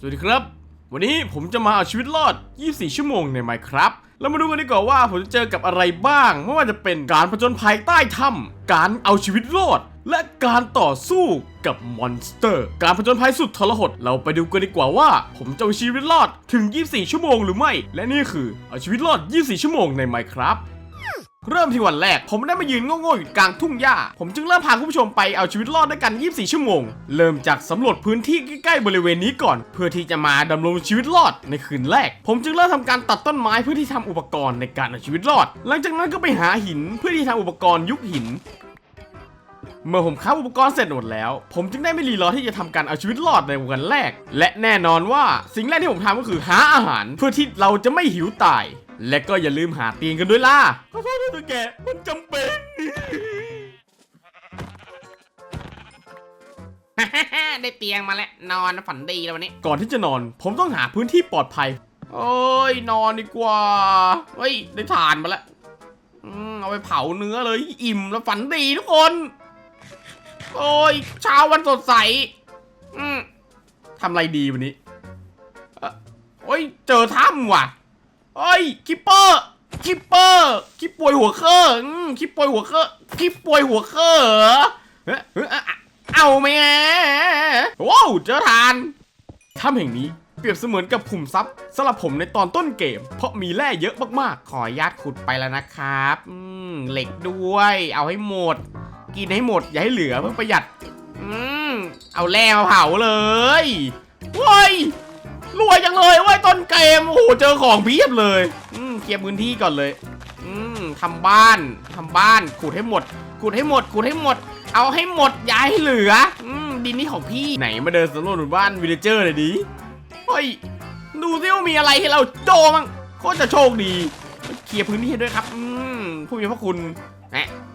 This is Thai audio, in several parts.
สวัสดีครับ วันนี้ผมจะมาเอาชีวิตรอด 24 ชั่วโมงใน Minecraft แล้วมาดูกันดีกว่าว่าผมจะเจอกับอะไรบ้าง ไม่ว่าจะเป็นการผจญภัยใต้ถ้ำการเอาชีวิตรอด และการต่อสู้กับมอนสเตอร์ การผจญภัยสุดทรหด เราไปดูกันดีกว่าว่า ผมจะเอาชีวิตรอดถึง 24 ชั่วโมงหรือไม่ และนี่คือเอาชีวิตรอด 24 ชั่วโมงใน Minecraft เริ่มที่วันแรก ผมได้มายืนโง่ๆอยู่กลางทุ่งหญ้า ผมจึงเริ่มพาคุณผู้ชมไปเอาชีวิตรอดด้วยกัน 24 ชั่วโมง เริ่มจากสำรวจพื้นที่ใกล้ๆบริเวณนี้ก่อน เพื่อที่จะมาดำรงชีวิตรอดในคืนแรก ผมจึงเริ่มทำการตัดต้นไม้เพื่อที่ทำอุปกรณ์ในการเอาชีวิตรอด หลังจากนั้นก็ไปหาหินเพื่อที่ทำอุปกรณ์ยุคหินเมื่อผมค้าอุปกรณ์เสร็จหมดแล้ว ผมจึงได้ไม่รีรอที่จะทำการเอาชีวิตรอดในวันแรก และแน่นอนว่าสิ่งแรกที่ผมทำก็คือหาอาหาร เพื่อที่เราจะไม่หิวตาย และก็อย่าลืมหาเตียงกันด้วยล่ะขอโทษด้วยตัวแกมันจำเป็น ได้เตียงมาแล้ว นอนฝันดีแล้ววันนี้ ก่อนที่จะนอน ผมต้องหาพื้นที่ปลอดภัย โอ้ย นอนดีกว่า เฮ้ย ได้ทานมาแล้วอืมเอาไปเผาเนื้อเลย อิ่มแล้วฝันดีทุกคน โอ้ย เช้าวันสดใส อืมทำอะไรดีวันนี้โอ้ย เจอถ้ำว่ะ โอ้ยคิปเปอร์คิปเปอร์คิปป่วยหัวเคอร์อืมคิปป่วยหัวเคอร์คิปป่วยหัวเคอร์เหรอเฮ้ยเอะเอาไหมอะว้าวเจอทานถ้ำแห่งนี้เปรียบเสมือนกับขุมทรัพย์สำหรับผมในตอนต้นเกม เพราะมีแร่เยอะมากๆ ขอญาตขุดไปแล้วนะครับเหล็กด้วย เอาให้หมด กินให้หมด อย่าให้เหลือเพื่อประหยัด อืมเอาแร่มาเผาเลยว้ย รวยจังเลยเว้ยต้นเกมโอ้โหเจอของเพียบเลยอืมเคลียร์พื้นที่ก่อนเลยอืมทำบ้านทำบ้านขุดให้หมดขุดให้หมดขุดให้หมด เอาให้หมดอย่าให้เหลืออืมดินนี่ของพี่ๆไหนมาเดินสำรวจหมู่บ้านวิลเลเจอร์เลยดิเฮ้ยดูซิว่ามีอะไรให้เราโจมั้งโคตรจะโชคดีเคลียร์พื้นที่ให้ด้วยครับอืมผู้มีพระคุณ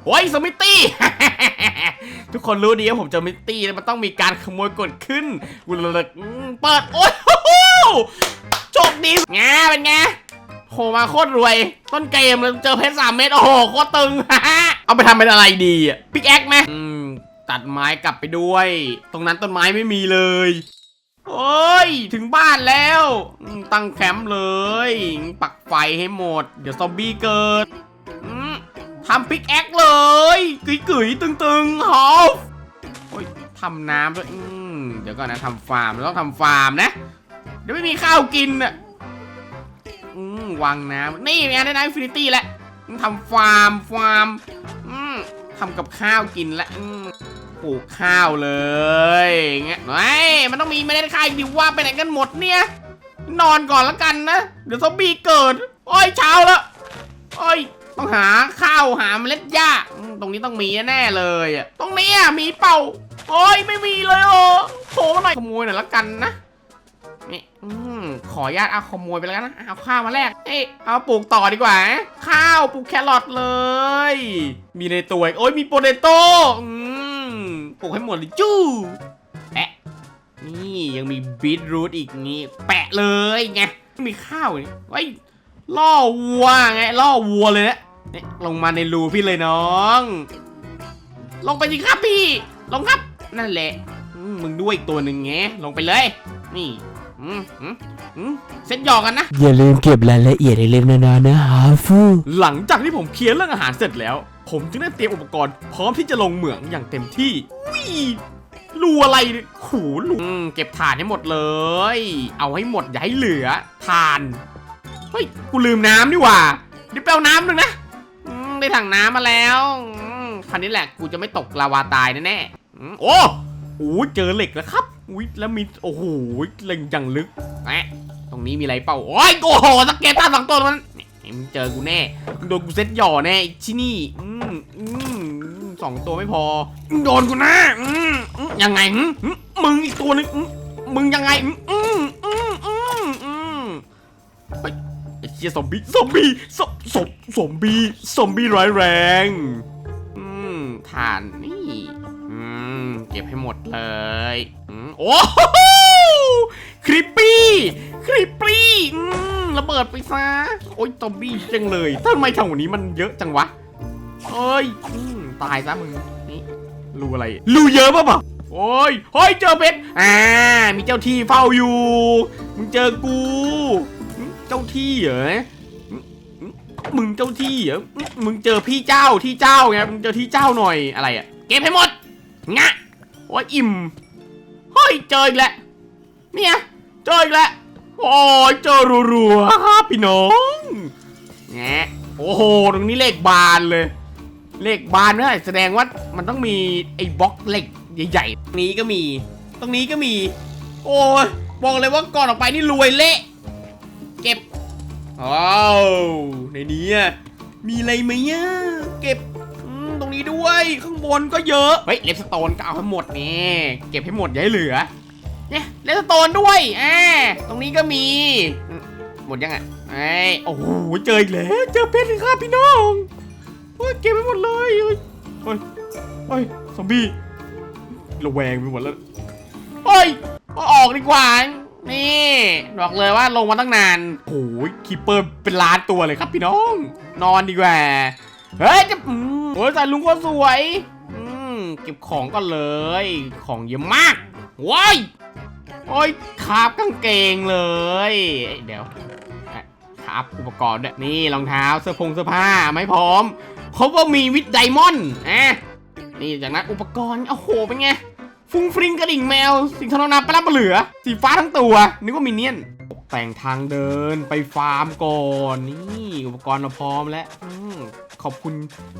โอ้ยสมิตตี้ ทุกคนรู้ดีว่าผมจะมิตตี้แล้วมันต้องมีการขโมยกดขึ้นวุ้นเลยอืมเปิด โอ้ยโหโชคดีงาเป็นไงโหมาโคตรรวย ต้นเกมเลยเจอเพชรสามเม็ดโอ้โหโคตรตึงเอาไปทำเป็นอะไรดีอะปิกแอคไหมอืมตัดไม้กลับไปด้วย ตรงนั้นต้นไม้ไม่มีเลยโอ้ย ถึงบ้านแล้ว ตั้งแคมป์เลย ปักไฟให้หมด เดี๋ยวซอมบี้เกิด ทำปิกแอคเลยกึ๋ยกึ๋ยตึงๆหอมโอ้ยทำน้ำด้วยเดี๋ยวก่อนนะทำฟาร์มเราต้องทำฟาร์มนะ เดี๋ยวไม่มีข้าวกินอะอืมวางน้ำนี่ไงได้น้ำอินฟินิตี้แล้วทำฟาร์มฟาร์มอืมทำกับข้าวกินแล้วอืมปลูกข้าวเลยเงี้ยไอ้มันต้องมีเมล็ดข้าวอีกดิว่าไปไหนกันหมดเนี่ย นอนก่อนแล้วกันนะ เดี๋ยวซอมบี้เกิด โอ้ยเช้าแล้วโอ้ย ต้องหาข้าวหาเมล็ดหญ้าตรงนี้ต้องมีแน่เลยอะตรงนี้อะมีเป่าโอ้ยไม่มีเลยโอ้โผล่หน่อยขโมยหน่อยละกันนะนี่อืมขออนุญาตเอาขโมยไปแล้วกันนะเอาข้าวมาแลกเอ้ยเอาปลูกต่อดีกว่า ข้าวปลูกแครอทเลย มีในตัวอีกโอ้ยมีโปเตโต้อืมปลูกให้หมดเลยจู้แปะนี่ยังมีบีทรูทอีกนี่แปะเลยไงมีข้าวนี่ไว้ ล่อวัวไงล่อวัวเลยนะเนี่ยลงมาในรูพี่เลยน้อง ลงไปสิครับพี่ ลงครับ นั่นแหละอืมมึงด้วยอีกตัวหนึ่งไงลงไปเลย นี่อืมอืมอืมเซ็ตหยอกกันนะ อย่าลืมเก็บรายละเอียดเล็กๆน้อยๆนะฮาฟูหลังจากที่ผมเคลียร์เรื่องอาหารเสร็จแล้ว ผมจึงได้เตรียมอุปกรณ์พร้อมที่จะลงเหมืองอย่างเต็มที่วิรูอะไรเนี่ยขูรูอืมเก็บถ่านให้หมดเลย เอาให้หมดอย่าให้เหลือถ่าน เฮ้ย กูลืมน้ำนี่หว่าเดี๋ยวไปเอาน้ำหนึ่งนะอืมได้ถังน้ำมาแล้วอืมคราวนี้แหละกูจะไม่ตกลาวาตายแน่ๆอืมโอ้โอ้เจอเหล็กแล้วครับอุ้ยแล้วมีโอ้โหเหล็กอย่างลึกแหมตรงนี้มีอะไรเปล่าโอ้ยโอ้โหสเกตตาสองตัวมันนี่มึงเจอกูแน่มึงโดนกูเซ็ตหย่อแน่ไอ้ที่นี่อืมอืมสองตัวไม่พอมึงโดนกูแน่อืมอืมยังไงหึหึมึงอีกตัวหนึงอืมมึงยังไงอืมอืมอืมอืมอืมไอ้เชี่ยซอมบี้ซอมบี้ซอมซอมซอมบี้ซอมบี้ร้ายแรง อืมฐานนี่อืมเก็บให้หมดเลยอืมโอ้โหคริปปี้คริปปี้อืมระเบิดไปซะโอ้ยซอมบี้จังเลยทำไมแถวนี้มันเยอะจังวะเอ้ยอืมตายซะมึงนี่รูอะไรรูเยอะป่ะปะโอ้ยเฮ้ยเจอเพชรอ่ามีเจ้าที่เฝ้าอยู่ มึงเจอกู จ้าที่เหรอมึงเจ้าที่เหรอมึงเจอพี่เจ้าที่เจ้าไงมึงเจอที่เจ้าหน่อยอะไรอะเก็บให้หมดงะโอ้ยอิ่มเฮ้ยเจออีกแล้วเนี่ยเจออีกแล้วโอ้ยเจอรัวๆครับพี่น้องแงะโอ้โหตรงนี้เลขบานเลยเลขบานเมื่อไหร่แสดงว่ามันต้องมีไอ้บล็อกเหล็กใหญ่ๆตรงนี้ก็มี ตรงนี้ก็มี โอ้ยบอกเลยว่าก่อนออกไปนี่รวยเละ อ้าวในนี้มีอะไรไหมอะเก็บตรงนี้ด้วยข้างบนก็เยอะเฮ้ยเลฟสโตนก็เอาให้หมดนี่เก็บให้หมดอย่าให้เหลือเนี่ยเลฟสโตนด้วยอ่าตรงนี้ก็มี หมดยังอะไอ้โอ้โหเจออีกแล้วเจอเพชรครับพี่น้องโอ้ยเก็บไปหมดเลยเฮ้ยเฮ้ยเฮ้ยซอมบี้ระแวงไปหมดแล้วเฮ้ยเอาออกดีกว่า นี่บอกเลยว่าลงมาตั้งนานโอ้ยคีเปอร์เป็นล้านตัวเลยครับพี่น้อง นอนดีกว่า เฮ้ยจะอืมโอ้ยใส่ลุงก็สวยอืมเก็บของก่อนเลย ของเยอะมากว้ายโอ้ยคาบกางเกงเลย เดี๋ยวคาบอุปกรณ์ด้วยนี่รองเท้าเสื้อผงเสื้อผ้าไม่พร้อมเขาก็มีวิดไดมอนด์อะนี่จากนั้นอุปกรณ์โอ้โหเป็นไง ฟุ้งฟริ้งกระดิ่งแมว สิ่งทรนาปลาปลาเหลือ สีฟ้าทั้งตัวนึกว่ามินเนี่ยนตกแต่งทางเดินไปฟาร์มก่อนนี่อุปกรณ์เราพร้อมแล้วอมขอบคุณ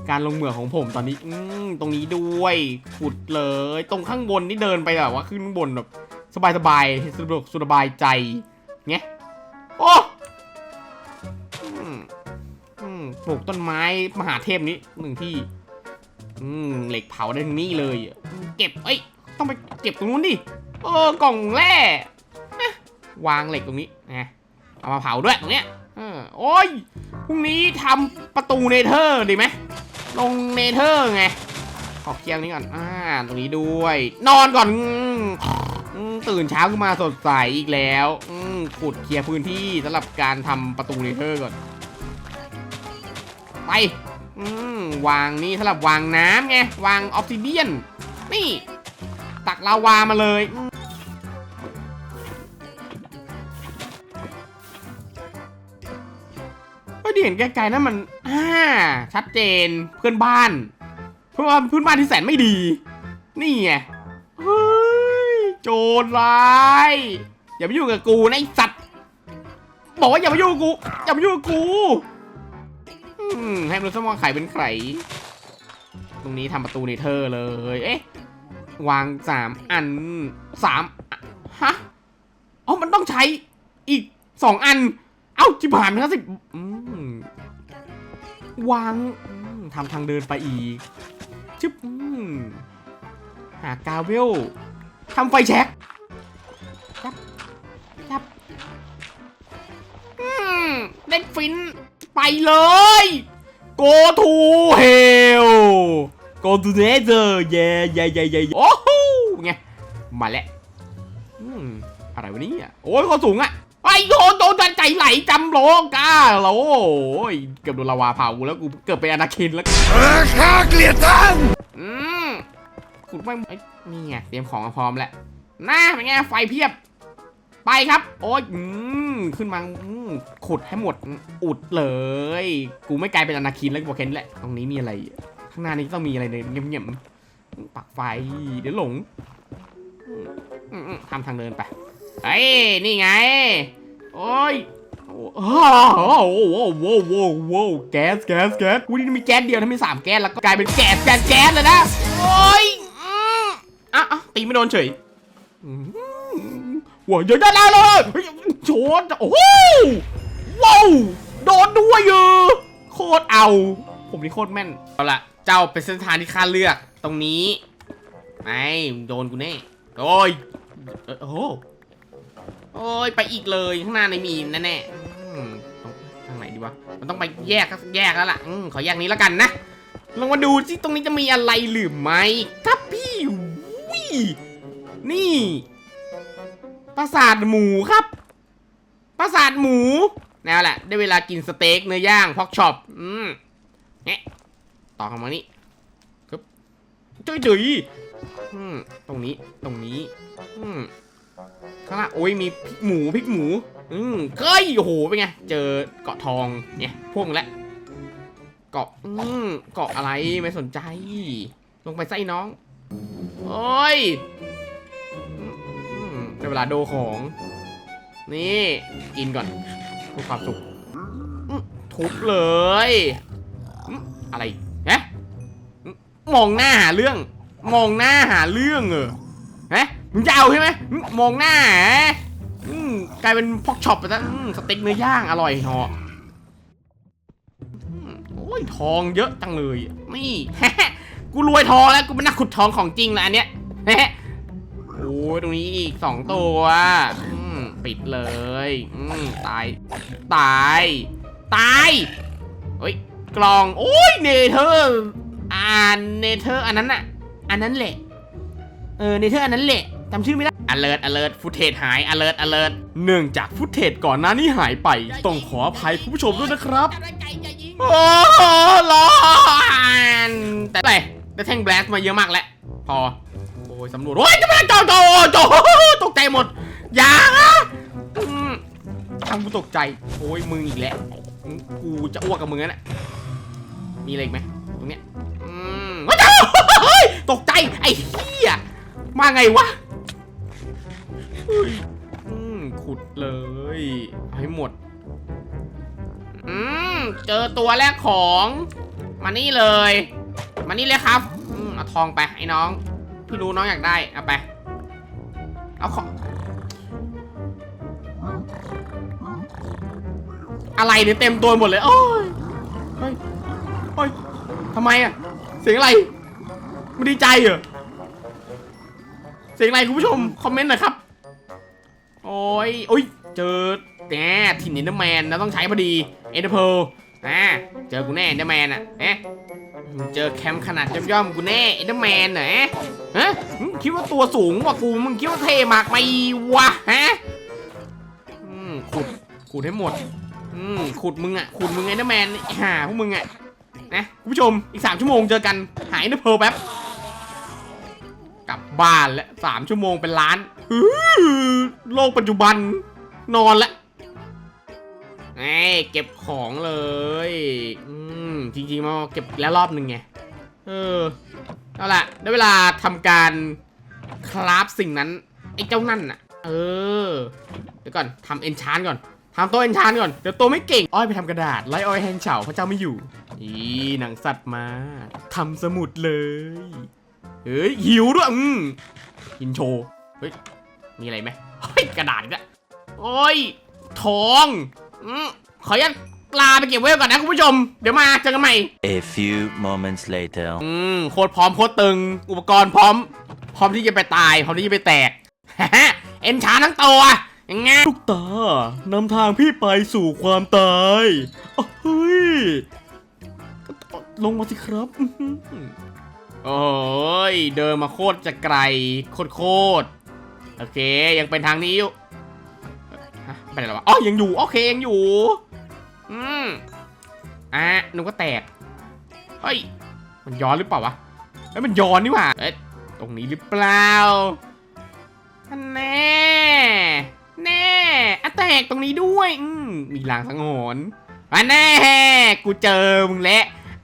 การลงเหมือของผมตอนนี้อืมตรงนี้ด้วยขุดเลย ตรงข้างบนนี่เดินไปแบบว่าขึ้นบนแบบสบายสบายๆสะดวกสบายใจเงี้ยโอ้อืมอืมปลูกต้นไม้มหาเทพนี้หนึ่งที่ อืมเหล็กเผาได้นี่เลย เก็บเอ้ย ต้องไปเก็บตรงนู้นดิเออกล่องแร่วางเหล็กตรงนี้นะเอามาเผาด้วยตรงเนี้ยเออโอ้ยพรุ่งนี้ทำประตูเนเธอร์ดีไหมลงเนเธอร์ไงขอเคลียร์นี้ก่อนอ่าตรงนี้ด้วย นอนก่อนตื่นเช้าขึ้นมาสดใสอีกแล้วขุดเคลียร์พื้นที่สำหรับการทำประตูเนเธอร์ก่อน ไปวางนี่สำหรับวางน้ำไง วางออฟซิเดียน นี่ ตักลาวามาเลยอืมเฮ้ยที่เห็นไกลๆนั่นมันอ่าชัดเจนเพื่อนบ้าน เพื่อนบ้านเพื่อนบ้านที่แสนไม่ดี นี่ไงเฮ้ยโจรร้ายอย่ามายุ่งกับกูนะไอสัตว์บอกว่าอย่ามายุ่งกับกูอย่ามายุ่งกับกูให้มันรู้ซะว่าใครเป็นใครตรงนี้ทำประตูเนเธอร์เลย เอ๊ะ วางสามอันสามอะฮะอ๋อมันต้องใช้อีกสองอัน เอ้าจิบหายไปแล้วสิวางทำทางเดินไปอีกชึบหากาเวลทำไฟแช็กจับจับเล่นฟินไปเลย go to hell go to nether yeah yeah yeah yeah โอ้โหไงมาแล้วอืมอะไรวะเนี่ยโอ้ยเขาสูงอะไอ้โดนโดนใจไหลจำโลกาโลโอ้ยเกือบโดนลาวาเผากูแล้วกูเกือบเป็นอนาคินแล้วข้าเกลียดท่านอืมขุดไม่ไอ้นี่ไงเตรียมของมาพร้อมแล้วน่าเป็นไงไฟเพียบ ไปครับ โอ้ยอืมขึ้นมาอืมขุดให้หมดอุดเลย กูไม่กลายเป็นอนาคินแล้วกูบอกแค่นี้แหละตรงนี้มีอะไร ข้างหน้านี้ต้องมีอะไรเนี่ยเงียบๆปักไฟเดี๋ยวหลงทำทางเดินไปเฮ้ยนี่ไง โอ้ยโอ้โหโอ้โหโอ้โหโอ้โหโอ้โหแก๊สแก๊สแก๊สกูนี่มีแก๊สเดียวถ้ามีสามแก๊สแล้วก็กลายเป็นแก๊สแก๊สแก๊สเลยนะ โอ้ยอะอะตีไม่โดนเฉยว้าวเดี๋ยวได้แล้วเลยโชนโอ้โหว้าวโดนด้วยเยออโคตรเอา ผมนี่โคตรแม่น เอาละ เจ้าเป็นเส้นทางที่ข้าเลือกตรงนี้ไอ้โดนกูแน่โอ้ยเออโอ้โหโอ้ยไปอีกเลยข้างหน้าในมีแน่ๆอืมทางไหนดีวะมันต้องไปแยกแยกแล้วล่ะอขอแยกนี้แล้วกันนะลองมาดูสิตรงนี้จะมีอะไรหรือไม่ครับพี่วินี่ปราสาทหมูครับปราสาทหมูแนวแหละได้เวลากินสเต็กเนื้อย่างพอกช็อปอืมเนี่ย ต่อกันมานี่ครับจุ้ยจุยอืมตรงนี้ตรงนี้อืมข้างล่างโอ้ยมีพริกหมูพริกหมู อืมเฮ้ยโอ้โหเป็นไงเจอเกาะทองเนี่ยพวกมึงละเกาะอืมเกาะอะไรไม่สนใจ ลงไปไส้น้องโอ้ยอืมได้เวลาโดของ นี่กินก่อนเพื่อความสุขอืมทุบเลยอืมอะไรเนะอื มองหน้าหาเรื่อง มองหน้าหาเรื่องเหรอฮะมึงจะเอาใช่ไหมมองหน้าเหรออืมกลายเป็นพอกช็อปไปซะอืมสเต็กเนื้อย่างอร่อยเหออืมโอ้ยทองเยอะจังเลยนี่กูรวยทองแล้วกูเป็นนักขุดทองของจริงแล้วอันเนี้ยโอ้ยตรงนี้อีกสองตัวปิดเลยอืตาย ตาย ตาย เฮ้ย กล่อง โอ้ย เนเธอร์ อ่านเนเธอร์อันนั้นอะอันนั้นแหละ เออเนเธอร์อันนั้นแหละจำชื่อไม่ได้ alert alert ฟุตเทจหาย alert alert เนื่องจากฟุตเทจก่อนหน้านี้หายไป ต้องขออภัยคุณผู้ชมด้วยนะครับ โอ้ร้อนแต่แต่ได้แท่งแบลสมาเยอะมากแล้วพอ โอ้ยสำรวจ โอ้ยจะไม่ได้จอจอจอตกใจหมด อย่าทำกูตกใจ โอ้ยมึงอีกแล้ว กูจะอ้วกกับมึงแล้วนะมีอะไรอีกไหมตรงเนี้ย ตกใจ ไอ้เหี้ย มาไงวะอืมขุดเลยให้หมด อืม เจอตัวแรกของ มานี่เลย มานี่เลยครับ อืมเอาทองไปไอ้น้อง พี่รู้น้องอยากได้ เอาไป เอาของ อะไรเนี่ยเต็มตัวหมดเลย โอ้ยเฮ้ยเฮ้ยทำไมอะเสียงอะไร ไม่ดีใจเหรอ เสียงอะไรคุณผู้ชม คอมเมนต์หน่อยครับ โอ้ยโอ้ย เจอแหมถิ่นเอนเดอร์แมนนะต้องใช้พอดี เอนเดอร์เพลนะเจอกูแน่เอนเดอร์แมนอะเอ๊ะเจอแคมป์ขนาดย่อมๆกูแน่เอนเดอร์แมนเหรอฮะมึคิดว่าตัวสูงกว่ากู มึงคิดว่าเท่มากไหมวะฮะขุด ขุดให้หมด อืม ขุดมึงอะ ขุดมึงเอเดอร์แมนหาพวกมึงอะ นะ คุณผู้ชม อีกสามชั่วโมงเจอกัน หายเอเดอร์เพลแป๊บ กลับบ้านแล้วสามชั่วโมงเป็นล้านโลกปัจจุบันนอนละไอ้เก็บของเลย อืมจริงๆมาเก็บแล้วรอบหนึ่งไง เออเอาล่ะได้เวลาทำการคราฟสิ่งนั้น ไอ้เจ้านั่นน่ะ เออ เดี๋ยวก่อนทำเอนชานก่อนทำตัวเอนชานก่อน เดี๋ยวตัวไม่เก่ง อ้อยไปทำกระดาษไล่อ้อยแห้งเฉาพระเจ้าไม่อยู่ อีหนังสัตว์มาทำสมุดเลย เฮ้ยหิวด้วยอืมกินโชว์เฮ้ยมีอะไรไหมเฮ้ยกระดาษอีกแล้วโอ้ยทองอืมขออนุญาตลาไปเก็บไว้ก่อนนะคุณผู้ชม เดี๋ยวมาเจอกันใหม่ A few moments later. อืมโคตรพร้อมโคตรตึง อุปกรณ์พร้อม พร้อมที่จะไปตาย พร้อมที่จะไปแตก เอ็นชาทั้งตัวยังไงลูกตานำทางพี่ไปสู่ความตายอ้าวเฮ้ย ลงมาสิครับอื้อหือ โอ้ยเดินมาโคตรจะไกลโคตรโคตรโอเคยังเป็นทางนี้อยู่ไปไหนแล้ววะอ๋อยังอยู่โอเคยังอยู่อืมอะหนึกว่าแตกเฮ้ยมันย้อนหรือเปล่าวะเฮ้ยมันย้อนนี่หว่าเอ๊ะตรงนี้หรือเปล่าแน่แน่อะแตกตรงนี้ด้วยอืมมีลางสังหรณ์อันแน่กูเจอมึงแล้ว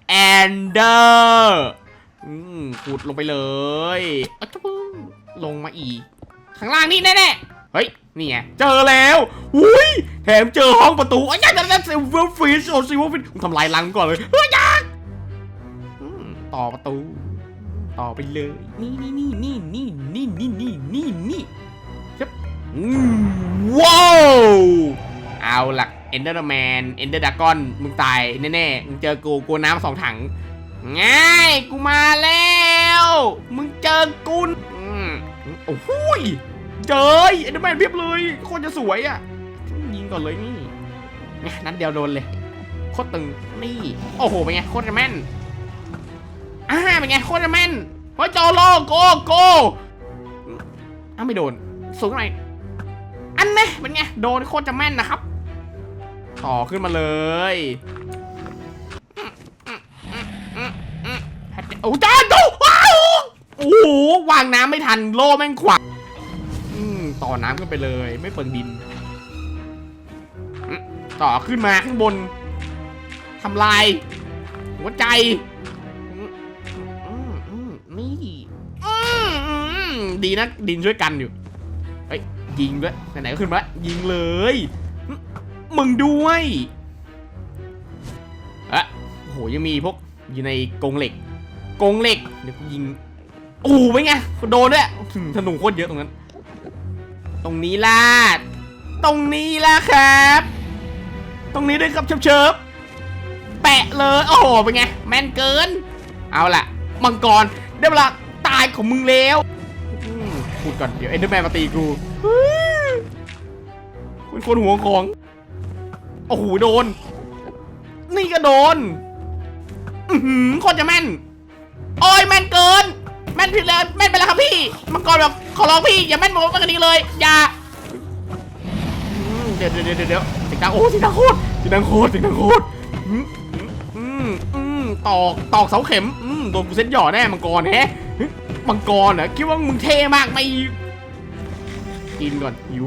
แอนเดอร์ อืมขุดลงไปเลยอจ๊ะปึ๊งลงมาอีก ข้างล่างนี่แน่ๆเฮ้ย นี่ไง เจอแล้วอุ้ย แถมเจอห้องประตูอ้ยยัดยัดซิลเวอร์ฟิชโอ้ซิลเวอร์ฟิชทำลายลังก่อนเลยเฮ้ยยักอืมต่อประตู ต่อไปเลย นี่นี่นี่นี่นี่นี่นี่นี่นี่นี่จับอืมว้าวเอาล่ะเอนเดอร์แมนเอนเดอร์ดากอนมึงตายแน่ๆมึงเจอกูกูน้ำสองถัง ง่ายกูมาแล้ว มึงเจอกูนโอ้โหยเจอเอ็นเดอร์แมนเพียบเลยโคตรจะสวยอะ ยิงก่อนเลยนี่งนัดเดียวโดนเลย โคตรตึง นี่ โอ้โห เป็นไง โคตรจะแม่นอ่าเป็นไง โคตรจะแม่นเฮ้ยโจโลโกโกอ้าไม่โดน สูงหน่อยอันนี้เป็นไง โดนโคตรจะแม่นนะครับ ต่อขึ้นมาเลย โอ้จ้าดูว้าวโอ้โหวางน้ำไม่ทันโล่แม่งขวางอืมต่อน้ำขึ้นไปเลย ไม่เปิงดิน ต่อขึ้นมาข้างบนทำลาย หัวใจนี่ดีนะดินช่วยกันอยู่เฮ้ยยิงด้วยไหนๆก็ขึ้นมายิงเลย มึงด้วยอะโอ้โหยังมีพวกอยู่ในกรงเหล็ก กรงเหล็ก เดี๋ยวกูยิงโอ้โหเป็นไงโดนด้วยถึงธนูโคตรเยอะตรงนั้น ตรงนี้ล่ะตรงนี้ล่ะครับ ตรงนี้ด้วยครับเชิบๆแปะเลยโอ้โหเป็นไงแม่นเกิน เอาล่ะ มังกรได้เวลาตายของมึงแล้วอืมพูดก่อนเดี๋ยวเอ็นเดอร์แมนมาตีกูเฮ้ยเป็นคนหัวของ โอ้โหโดน นี่ก็โดน อือหือโคตรจะแม่น โอ้ยแม่นเกิน แม่นผิดเลยแม่นไปแล้วครับพี่ มังกรแบบขอร้องพี่อย่าแม่นเหมือนกันนี้เลย อย่าอืมเดี๋ยวเดี๋ยวเดี๋ยวเดี๋ยวเสียงดังโอ้เสียงดังโคตรเสียงดังโคตรเสียงดังโคตรอืมอืมอืมตอกตอกเสาเข็มอืมโดนกูเซ็ตหย่อแน่มังกรแฮะมังกรเหรอคิดว่ามึงเท่มากไม่กินก่อนหิว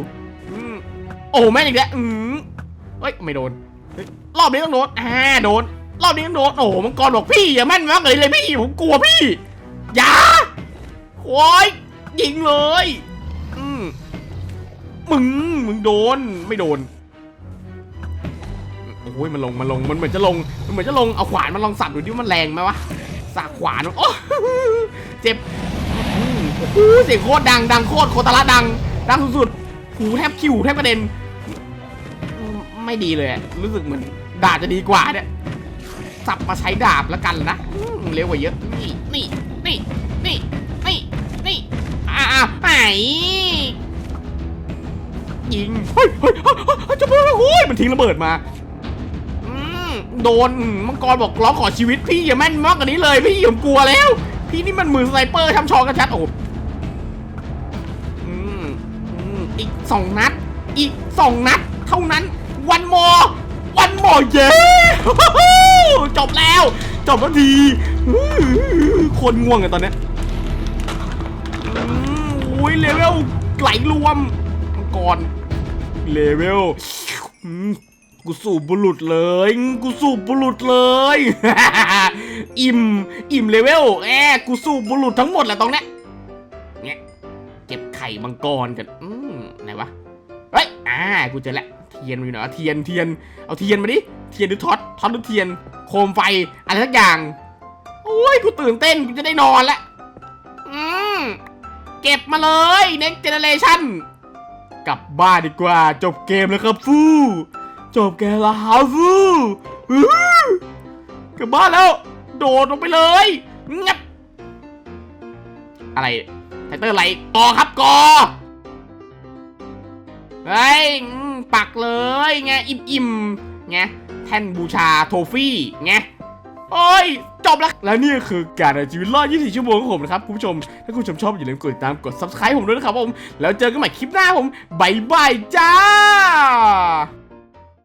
อืมโอ้แม่งอีกแล้วอืมเฮ้ยไม่โดนรอบนี้ต้องโดนอ่าโดน รอบนี้ต้องโดนโอ้มังกรบอกพี่อย่าแม่นมากเลยเลยพี่ผมกลัวพี่อย่าโอ้ยยิงเลยอืมมึงมึงโดนไม่โดนโอ้ยมันลงมันลงมันเหมือนจะลงมันเหมือนจะลงเอาขวานมันลองสับดูดิมันแรงไหมวะสากขวานโอ้เจ็บโอ้โเสียงโคตรดังดังโคตรโคตรละดังดังสุดๆหูแทบคิวแทบกระเด็น ไม่ดีเลยรู้สึกเหมือนดาจะดีกว่าเนี่ย สับมาใช้ดาบแล้วกันนะเร็วกว่าเยอะ นี่ นี่ นี่ นี่ นี่ นี่อ้าวไหนยิง เฮ้ยเฮ้ยเฮ้ยเฮ้ยจะไปโอ้ยมันทิ้งระเบิดมาโดนมังกรบอกร้องขอชีวิตพี่อย่าแม่นมากกว่านี้เลยพี่ผมกลัวแล้ว พี่นี่มันมือสไนเปอร์ทำชองกันชัดโอ้อืมอืมอีกสองนัด อีกสองนัด เท่านั้นวันม อวันมอเย้จบแล้ว จบแล้วทีคนง่วงอะตอนเนี้ยอืมโอ้ยเลเวลไหลรวมมังกรเลเวลกูสูบบุรุษเลย กูสูบบุรุษเลย อิ่ม อิ่มเลเวลแอกูสูบบุรุษทั้งหมดแหละตรงเนี้ยเนี่ยเก็บไข่มังกรกันอืมไหนวะ เฮ้ย อ่า กูเจอแล้ว ทียนมันอยู่ไหนวะเทียนเทียนเอาเทียนมาดิเทียนหรือท็อตท็อตหรือเทียน โคมไฟอะไรสักอย่างโอ้ยกูตื่นเต้นกูจะได้นอนแล้วอืมเก็บมาเลย next generation กลับบ้านดีกว่า จบเกมแล้วครับฟูจบเกมแล้วครับฟูอื้กลับบ้านแล้ว โดดลงไปเลยงับอะไรไทเตอร์อะไรกอครับกอเฮ้ย ปักเลยไงอิ่มอิ่มๆไงแท่นบูชาโทฟี่ไงโอ้ยจบแล้วและนี่คือการเอาชีวิตรอด 24 ชั่วโมงของผมนะครับคุณผู้ชม ถ้าคุณผู้ชมชอบอย่าลืมกดติดตามกด subscribe ผมด้วยนะครับผม แล้วเจอกันใหม่คลิปหน้าผมบายบายจ้า